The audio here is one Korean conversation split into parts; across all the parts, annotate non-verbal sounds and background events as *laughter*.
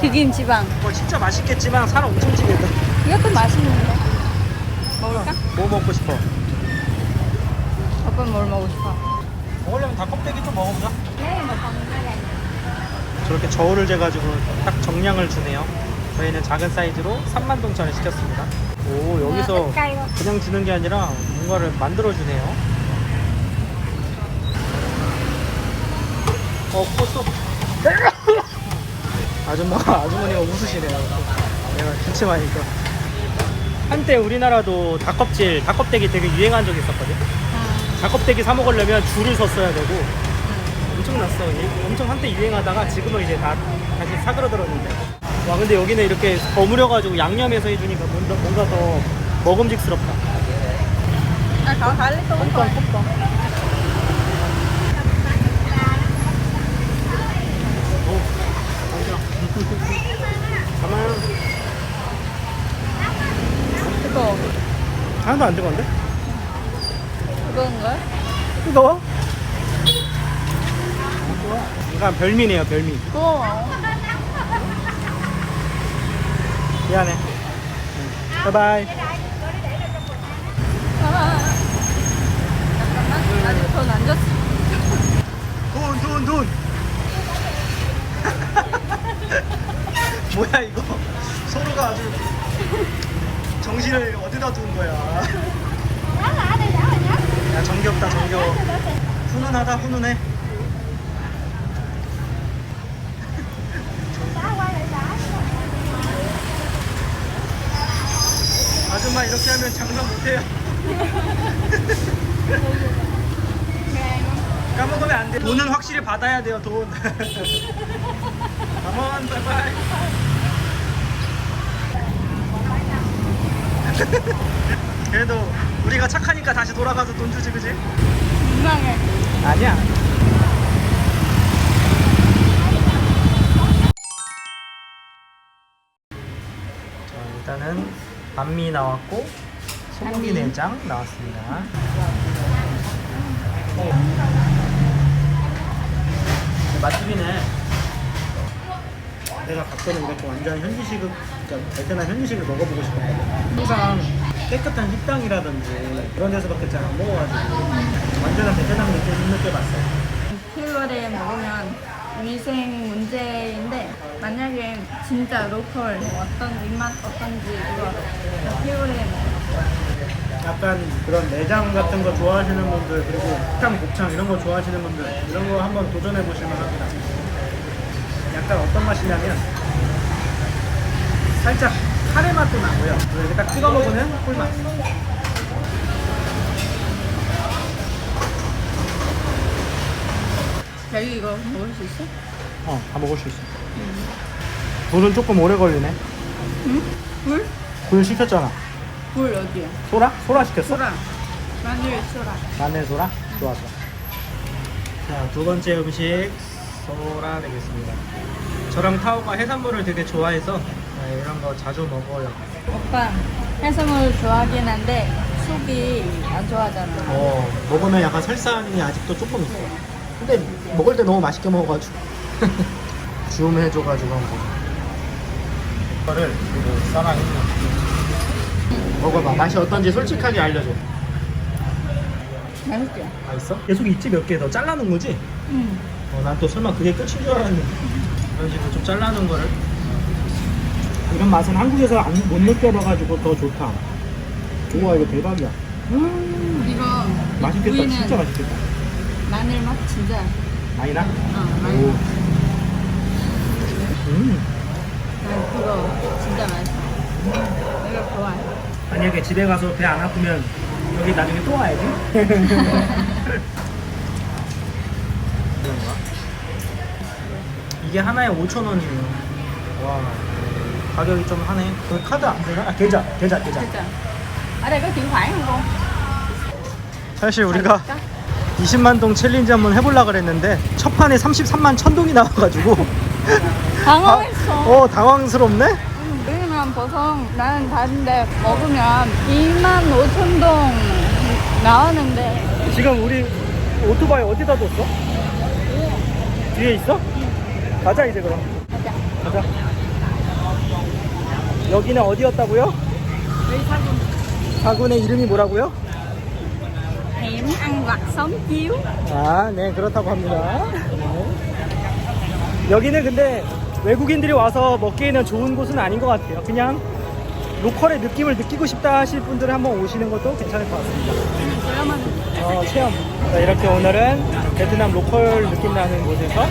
비빔지방. 뭐 진짜 맛있겠지만 살 엄청 찌겠다. 이것도 맛있는데. 먹을까? 뭐 먹고 싶어? 오빠 뭘 먹고 싶어? 먹으려면 닭껍데기 좀 먹어보자. 네, 뭐 먹는 저렇게 저울을 재가지고 딱 정량을 주네요. 저희는 작은 사이즈로 3만 동천을 시켰습니다. 오 여기서 그냥 주는 게 아니라 뭔가를 만들어 주네요. 어 코쏘. 아줌마가 *laughs* 아주머니가 웃으시네요. 내가 기침하니까. 한때 우리나라도 닭껍질, 닭껍데기 되게 유행한 적이 있었거든. 닭껍데기 사 먹으려면 줄을 섰어야 되고 엄청났어. 이- 엄청 한때 유행하다가 지금은 이제 다 다시 사그러들었는데. 와 근데 여기는 이렇게 버무려가지고 양념해서 해주니까 뭔가, 뭔가 더 먹음직스럽다. Tôi 뽕빵 뽕빵. 오, 가만. 뜨거워. 하나도 안? 뜨거운 거야? 뜨거워? 약간 별미네요 별미. 뜨거워. 미안해. 응. 바이바이. 아, 잠깐만. 아직 돈 안 줬어. 돈, 돈, 돈. *laughs* 뭐야 이거? 서로가 아주 정신을 어디다 둔 거야? 야 정겹다 정겨워. 훈훈하다 훈훈해. 아줌마 이렇게 하면 장사 못해요. *laughs* 까먹으면 안 돼. 돈은 확실히 받아야 돼요, 돈. *laughs* *laughs* 가만, 바이바이. *laughs* 그래도 우리가 착하니까 다시 돌아가서 돈 주지, 그지? 민망해. 아니야. 자, 일단은 반미 나왔고 소고기. 내장 나왔습니다. 맛집이네. 내가 갔더니 이렇게 완전 현지식을, 그러니까 베트남 현지식을 먹어보고 싶었거든. 항상 깨끗한 식당이라든지 그런 데서밖에 잘 안 먹어가지고 완전한 베트남 느낌 못 느껴봤어요. 필요에 먹으면 위생 문제인데 만약에 진짜 로컬 뭐 어떤 입맛 어떤지 이거 필요에 먹어. 약간 그런 내장 같은 거 좋아하시는 분들 그리고 식당 곱창 이런 거 좋아하시는 분들 이런 거 한번 도전해 보실 만 합니다. 약간 어떤 맛이냐면 살짝 카레 맛도 나고요. 이렇게 딱 찍어 먹으면 꿀맛. 자기 이거 먹을 수 있어? 어, 다 먹을 수 있어. 불은 조금 오래 걸리네. 응? 물? 불 시켰잖아. 물 어디야? 소라? 소라 시켰어? 소라. 마늘 소라. 마늘 소라? 좋아 좋아. 자, 두 번째 음식 소라 되겠습니다. 저랑 타오가 해산물을 되게 좋아해서 네, 이런 거 자주 먹어요. 오빠 해산물 좋아하긴 한데 속이 안 좋아하잖아. 어, 먹으면 약간 설산이 아직도 조금 있어. 근데 먹을 때 너무 맛있게 먹어가지고. *laughs* 줌 해줘가지고 한번. 이거를 그리고. 먹어봐. 맛이 어떤지 솔직하게 알려줘. 맛있지? 맛있어? 계속 있지 몇 개 더 잘라놓은 거지? 응. 어, 난 또 설마 그게 끝인 줄 알았는데. 이런 식으로 좀 잘라놓은 거를. 이런 맛은 한국에서 안, 못 느껴봐가지고 더 좋다. 우와, 이거 대박이야. 음, 이거 맛있겠다. 진짜 맛있겠다. 마늘 맛 진짜. 많이 나? 어, 오. 맛. 음. 난 그거 진짜 맛있어. 내가 좋아해. 만약에 집에 가서 배 안 아프면 여기 나중에 또 와야지. *laughs* 이게 하나에 5,000원이에요. 와. 가격이 좀 하네. 그 카드 안 되나? 아, 계좌, 계좌, 계좌. 진짜. ở đây có chuyển khoản không con? 사실 우리가 20만 동 챌린지 한번 해보려고 그랬는데 첫 판에 33만 천 동이 나와가지고 *laughs* 당황했어. 어 당황스럽네? 음, 왜냐면 보통 나는 다른데 먹으면 2만 5천 동 나오는데 지금 우리 오토바이 어디다 뒀어? 뒤에 있어? 가자 이제 그럼 가자. 가자 여기는 어디였다고요? 여기 사군. 가군의 이름이 뭐라고요? Hẻm ăn vặt sống chiếu. 아, 네, 그렇다고 합니다. 네. 여기는 근데 외국인들이 와서 먹기에는 좋은 곳은 아닌 것 같아요. 그냥 로컬의 느낌을 느끼고 싶다 하실 분들은 한번 오시는 것도 괜찮을 것 같습니다. 저렴한. 어, 체험. 자, 이렇게 오늘은 베트남 로컬 느낌 나는 곳에서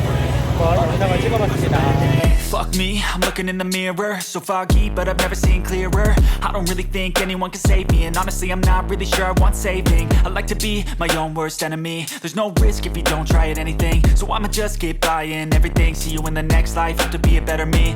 한번 영상을 찍어봤습니다. Fuck me, I'm looking in the mirror So foggy, but I've never seen clearer I don't really think anyone can save me And honestly, I'm not really sure I want saving I like to be my own worst enemy There's no risk if you don't try at anything So I'ma just keep buying everything See you in the next life, have to be a better me